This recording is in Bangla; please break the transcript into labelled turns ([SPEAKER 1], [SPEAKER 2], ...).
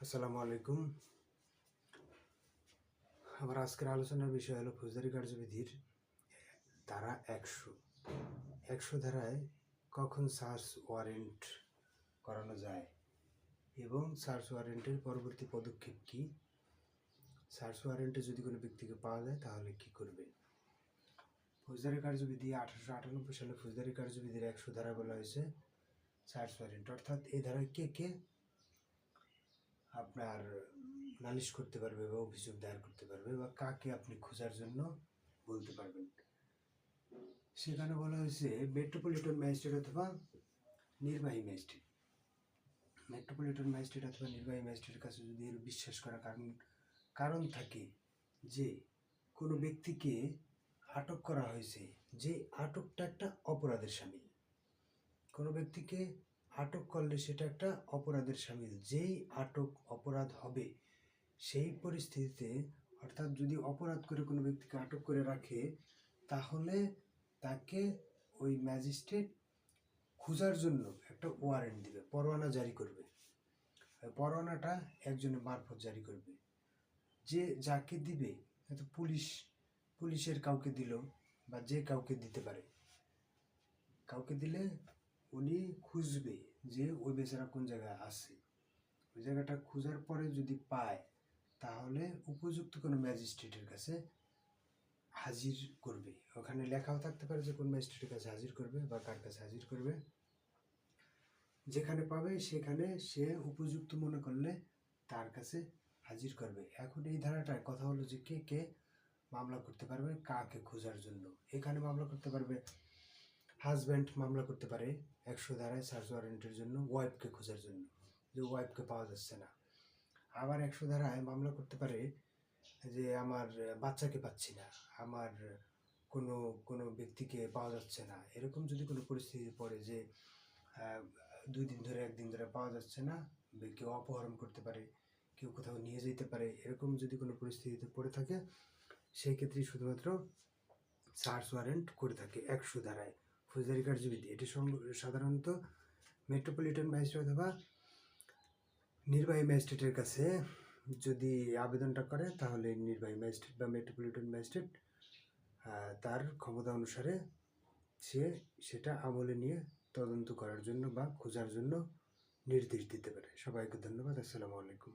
[SPEAKER 1] আসসালামু আলাইকুম। আমার আজকের আলোচনার বিষয় হলো ফৌজদারি কার্যবিধির ধারা একশো। একশো ধারায় কখন সার্চ ওয়ারেন্ট করানো যায় এবং সার্চ ওয়ারেন্টের পরবর্তী পদক্ষেপ কী? সার্চ ওয়ারেন্টে যদি কোনো ব্যক্তিকে পাওয়া যায় তাহলে কি করবে? ফৌজদারি কার্যবিধি আঠারোশো আটানব্বই সালে ফৌজদারি কার্যবিধির একশো ধারা বলা হয়েছে সার্চ ওয়ারেন্ট। অর্থাৎ এই ধারায় কে কে আপনার নালিশ করতে পারবে বা অভিযোগ দায়ের করতে পারবে বা কাকে আপনি খোঁজার জন্য বলতে পারবেন। সেখানে বলা হয়েছে, মেট্রোপলিটন ম্যাজিস্ট্রেট অথবা নির্বাহী ম্যাজিস্ট্রেট। মেট্রোপলিটন ম্যাজিস্ট্রেট অথবা নির্বাহী ম্যাজিস্ট্রেটের কাছে যদি এর বিশ্বাস করার কারণ কারণ থাকে যে, কোনো ব্যক্তিকে আটক করা হয়েছে যে আটকটা একটা অপরাধের সামিল। কোনো ব্যক্তিকে আটক করলে সেটা একটা অপরাধের সামিল। যেই আটক অপরাধ হবে, সেই পরিস্থিতিতে অর্থাৎ যদি অপরাধ করে কোনো ব্যক্তিকে আটক করে রাখে, তাহলে তাকে ওই ম্যাজিস্ট্রেট খোঁজার জন্য একটা ওয়ারেন্ট দিবে, পরোয়ানা জারি করবে। পরোয়ানাটা একজনের মারফত জারি করবে। যে যাকে দিবে হয়তো পুলিশ, পুলিশের কাউকে দিল বা যে কাউকে দিতে পারে। কাউকে দিলে উনি খুঁজবে। যে ওই বেচারা কোন জায়গায় আছে? ওই জায়গাটা খোঁজার পরে যদি পায়, তাহলে উপযুক্ত কোনো ম্যাজিস্ট্রেটের কাছে হাজির করবে। ওখানে লেখাও থাকতে পারে যে কোন ম্যাজিস্ট্রেটের কাছে হাজির করবে বা কার কাছে হাজির করবে। যেখানে পাবে, সেখানে সে উপযুক্ত মনে করলে তার কাছে হাজির করবে। এখন এই ধারাটায় কথা হলো যে কে কে মামলা করতে পারবে, কাকে খোঁজার জন্য। এখানে মামলা করতে পারবে হাজব্যান্ড মামলা করতে পারে একশো ধারায় সার্চ ওয়ারেন্টের জন্য ওয়াইফকে খোঁজার জন্য। যে ওয়াইফকে পাওয়া যাচ্ছে না। আবার একশো ধারায় মামলা করতে পারে যে আমার বাচ্চাকে পাচ্ছি না, আমার কোনো কোনো ব্যক্তিকে পাওয়া যাচ্ছে না। এরকম যদি কোনো পরিস্থিতি পড়ে যে দুই দিন ধরে, একদিন ধরে পাওয়া যাচ্ছে না, কেউ অপহরণ করতে পারে, কেউ কোথাও নিয়ে যেতে পারে, এরকম যদি কোনো পরিস্থিতিতে পড়ে থাকে, সেই ক্ষেত্রে শুধুমাত্র সার্চ ওয়ারেন্ট করে থাকে একশো ধারায়। ফৌজদারি কার্যবিধি। এটি সাধারণত মেট্রোপলিটন ম্যাজিস্ট্রেট অথবা নির্বাহী ম্যাজিস্ট্রেটের কাছে যদি আবেদনটা করে, তাহলে নির্বাহী ম্যাজিস্ট্রেট বা মেট্রোপলিটন ম্যাজিস্ট্রেট তার ক্ষমতা অনুসারে সে সেটা আমলে নিয়ে তদন্ত করার জন্য বা খোঁজার জন্য নির্দেশ দিতে পারে। সবাইকে ধন্যবাদ। আসসালামু আলাইকুম।